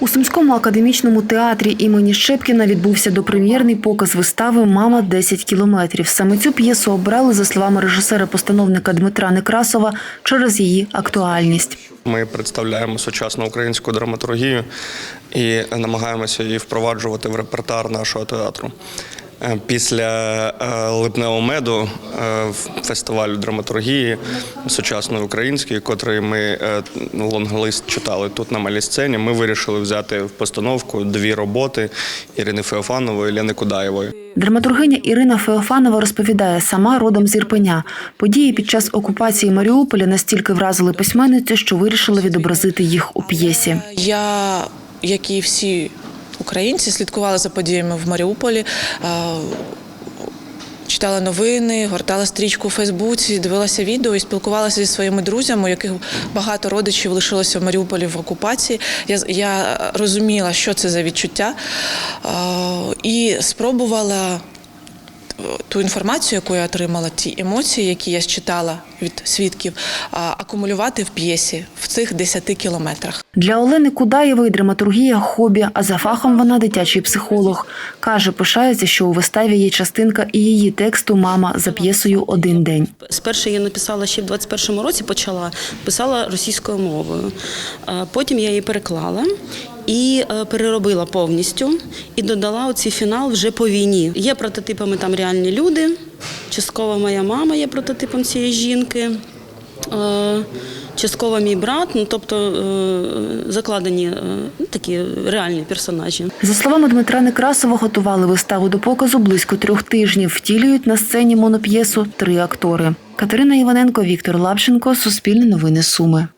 У Сумському академічному театрі імені Щепкіна відбувся допрем'єрний показ вистави Мама 10 кілометрів. Саме цю п'єсу обрали, за словами режисера-постановника Дмитра Некрасова, через її актуальність. Ми представляємо сучасну українську драматургію і намагаємося її впроваджувати в репертуар нашого театру. Е, Після е, липневого меду е, фестивалю драматургії сучасної української, котрий ми лонглист читали тут на малій сцені, ми вирішили взяти в постановку дві роботи Ірини Феофанової і Лени Кудаєвої. Драматургиня Ірина Феофанова розповідає, сама родом з Ірпеня. Події під час окупації Маріуполя настільки вразили письменницю, що вирішила відобразити їх у п'єсі. Я, як і всі українці, слідкували за подіями в Маріуполі. е, Читала новини, гортала стрічку у Фейсбуці, дивилася відео і спілкувалася зі своїми друзями, у яких багато родичів лишилося в Маріуполі в окупації. Я, я розуміла, що це за відчуття, е, і спробувала ту інформацію, яку я отримала, ті емоції, які я читала від свідків, акумулювати в п'єсі в цих 10 кілометрах. Для Олени Кудаєвої драматургія хобі, а за фахом вона дитячий психолог. Каже, пишається, що у виставі є частинка і її тексту Мама за п'єсою Один день. Спершу я написала ще в 21-му році, почала писала російською мовою. Потім я її переклала і е, переробила повністю і додала оцей фінал вже по війні. Є прототипами там реальні люди. Частково моя мама є прототипом цієї жінки. е, Частково мій брат, ну тобто е, закладені такі реальні персонажі. За словами Дмитра Некрасова, готували виставу до показу близько трьох тижнів. Втілюють на сцені моноп'єсу три актори. Катерина Іваненко, Віктор Лапченко, Суспільне новини Суми.